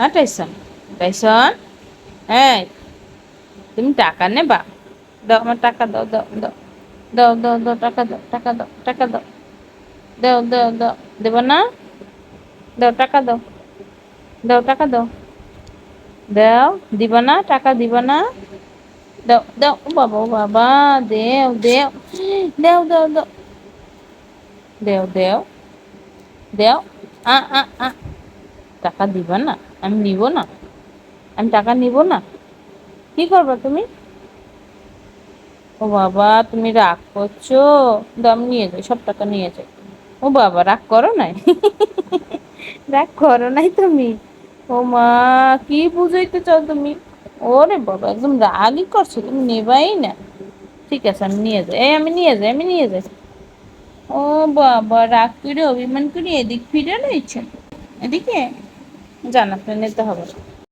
হ্যাঁ Tyson Tyson হ্যাঁ তুমি টাকা নেবা? দাও আমার টাকা, দাও দাও দাও। দাও দাও দাও, টাকা দাও টাকা দাও টাকা দাও। দাও দাও দাও। দেব না? দাও, টাকা দাও। দাও, টাকা দাও। দাও, দিব না? টাকা দিব না? দাও দাও বাবা বাবা। দেও দেও। দেও দেও, দাও। দেও দেও। দেও। আ আ আ। টাকা দিবা না? আমি নিব না? আমি টাকা নিব না? কি করবা তুমি? ও বাবা, তুমি রাগ করছ? দাম নিয়ে যাও, সব টাকা নিয়ে যাও। ও বাবা, রাগ করো নাই? রাগ করো নাই তুমি? ও মা, কি বুঝাইতে চাও তুমি? ওরে বাবা, একদম রাগই করছ, তুমি নেবাই না। ঠিক আছে, আমি নিয়ে যাই। এই, আমি নিয়ে যাই, আমি নিয়ে যাই। ও বাবা, রাগ করে অভিমান করে এদিক ফিরে রয়েছে? এদিকে? জানা নিতে হবে।